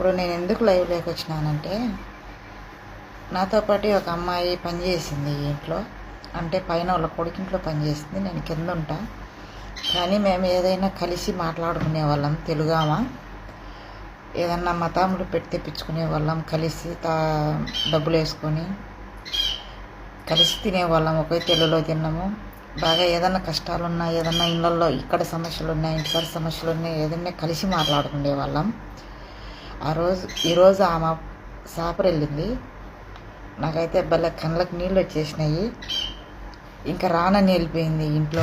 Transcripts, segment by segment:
ఇప్పుడు నేను ఎందుకు లైవ్లోకి వచ్చినానంటే నాతో పాటు ఒక అమ్మాయి పనిచేసింది ఇంట్లో. అంటే పైన వాళ్ళ కొడుకింట్లో పనిచేసింది. నేను కింద ఉంటా. కానీ మేము ఏదైనా కలిసి మాట్లాడుకునే వాళ్ళం తెలుగామా? ఏదన్నా మతాములు పెట్టి తెప్పించుకునే వాళ్ళం కలిసి తా డబ్బులు వేసుకొని కలిసి తినేవాళ్ళం ఒకే తెలుగులో తిన్నాము. బాగా ఏదన్నా కష్టాలు ఉన్నా ఏదన్నా ఇళ్ళల్లో ఇక్కడ సమస్యలు ఉన్నాయి ఇంటికాడ సమస్యలు ఉన్నాయి ఏదన్నా కలిసి మాట్లాడుకునే వాళ్ళం. ఆ రోజు ఈరోజు ఆమె సాపర్ వెళ్ళింది. నాకైతే భలే కళ్ళకు నీళ్ళు వచ్చేసినాయి. ఇంకా రానని వెళ్ళిపోయింది ఇంట్లో.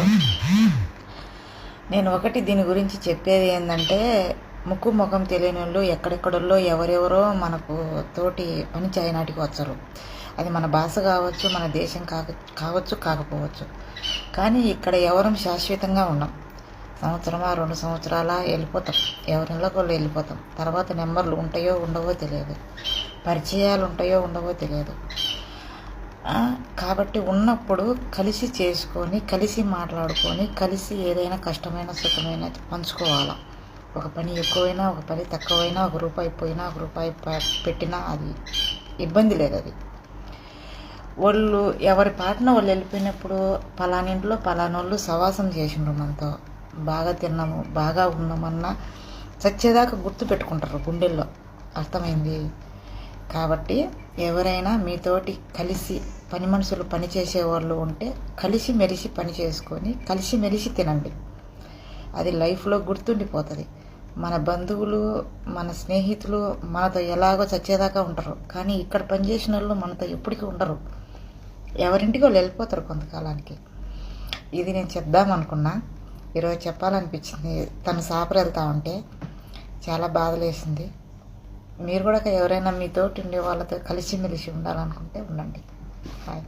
నేను ఒకటి దీని గురించి చెప్పేది ఏంటంటే ముక్కు ముఖం తెలియని వాళ్ళు ఎక్కడెక్కడల్లో ఎవరెవరో మనకు తోటి పని చేయనాటికి వచ్చరు. అది మన భాష కావచ్చు మన దేశం కాక కావచ్చు కాకపోవచ్చు. కానీ ఇక్కడ ఎవరం శాశ్వతంగా ఉన్నాం. సంవత్సరమా రెండు సంవత్సరాల వెళ్ళిపోతాం. ఎవరిళ్ళకి వాళ్ళు వెళ్ళిపోతాం. తర్వాత నెంబర్లు ఉంటాయో ఉండవో తెలియదు. పరిచయాలు ఉంటాయో ఉండవో తెలియదు. కాబట్టి ఉన్నప్పుడు కలిసి చేసుకొని కలిసి మాట్లాడుకొని కలిసి ఏదైనా కష్టమైన సుఖమైన పంచుకోవాలి. ఒక పని ఎక్కువైనా ఒక పని తక్కువైనా ఒక రూపాయి పోయినా ఒక రూపాయి పెట్టినా అది ఇబ్బంది లేదు అది. వాళ్ళు ఎవరి పాటన వాళ్ళు వెళ్ళిపోయినప్పుడు పలానింట్లో పలానోళ్ళు సవాసం చేసిండ్రు మనతో. బాగా తిన్నాము బాగా ఉన్నామన్నా చచ్చేదాకా గుర్తు పెట్టుకుంటారు గుండెల్లో. అర్థమైంది? కాబట్టి ఎవరైనా మీతోటి కలిసి పని మనుషులు పని చేసేవాళ్ళు ఉంటే కలిసి మెలిసి పని చేసుకొని కలిసి మెలిసి తినండి. అది లైఫ్లో గుర్తుండిపోతుంది. మన బంధువులు మన స్నేహితులు మనతో ఎలాగో చచ్చేదాకా ఉంటారు. కానీ ఇక్కడ పనిచేసిన వాళ్ళు మనతో ఎప్పటికీ ఉండరు. ఎవరింటికి వాళ్ళు వెళ్ళిపోతారు కొంతకాలానికి. ఇది నేను చెప్దామనుకున్నా. ఈరోజు చెప్పాలనిపించింది. తను సాపర్ వెళ్తా ఉంటే చాలా బాధలేసింది. మీరు కూడా ఎవరైనా మీతోటి ఉండే వాళ్ళతో కలిసిమెలిసి ఉండాలనుకుంటే ఉండండి. బాయ్